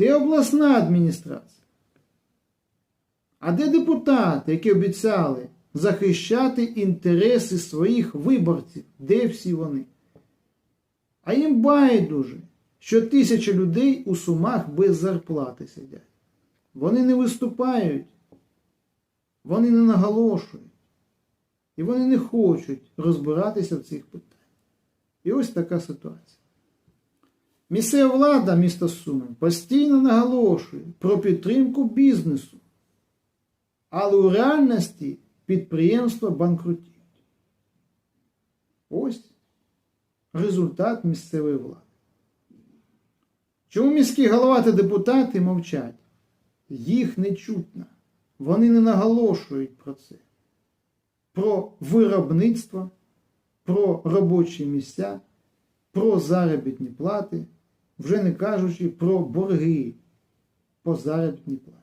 Де обласна адміністрація? А де депутати, які обіцяли захищати інтереси своїх виборців? Де всі вони? А їм байдуже, що тисячі людей у сумах без зарплати сидять. Вони не виступають, вони не наголошують. І вони не хочуть розбиратися в цих питаннях. І ось така ситуація. Місцева влада міста Суми постійно наголошує про підтримку бізнесу, але у реальності підприємства банкрутують. Ось результат місцевої влади. Чому міські голова та депутати мовчать? Їх не чутно. Вони не наголошують про це. Про виробництво, про робочі місця, про заробітні плати, вже не кажучи про борги по заробітній платі.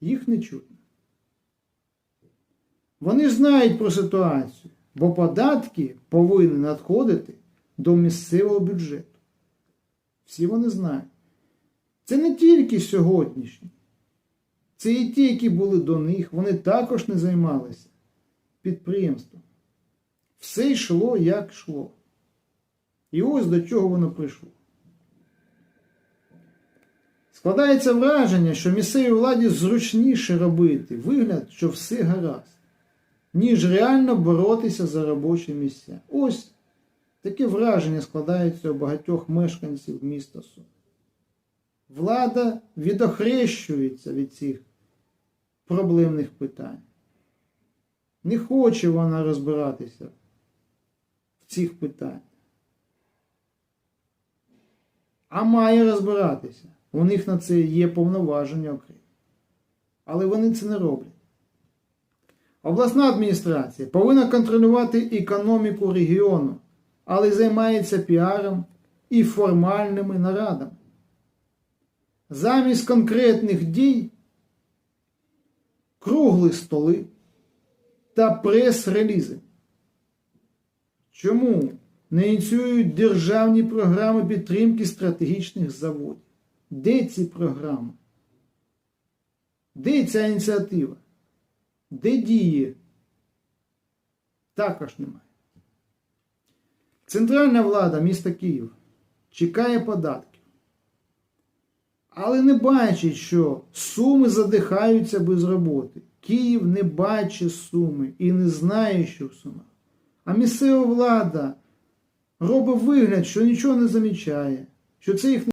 Їх не чутно. Вони знають про ситуацію, бо податки повинні надходити до місцевого бюджету. Всі вони знають. Це не тільки сьогоднішні. Це і ті, які були до них, вони також не займалися підприємством. Все йшло, як йшло. І ось до чого воно прийшло. Складається враження, що місцевій владі зручніше робити вигляд, що все гаразд, ніж реально боротися за робочі місця. Ось таке враження складається у багатьох мешканців міста Сум. Влада відохрещується від цих проблемних питань. Не хоче вона розбиратися в цих питаннях. А має розбиратися. У них на це є повноваження окремі. Але вони це не роблять. Обласна адміністрація повинна контролювати економіку регіону, але займається піаром і формальними нарадами. Замість конкретних дій круглі столи та прес-релізи. Чому не ініціюють державні програми підтримки стратегічних заводів? Де ці програми? Де ця ініціатива? Де діє? Також немає. Центральна влада міста Київ чекає податків, але не бачить, що суми задихаються без роботи. Київ не бачить суми і не знає, що в сумах. А місцева влада робить вигляд, що нічого не замічає, що це їх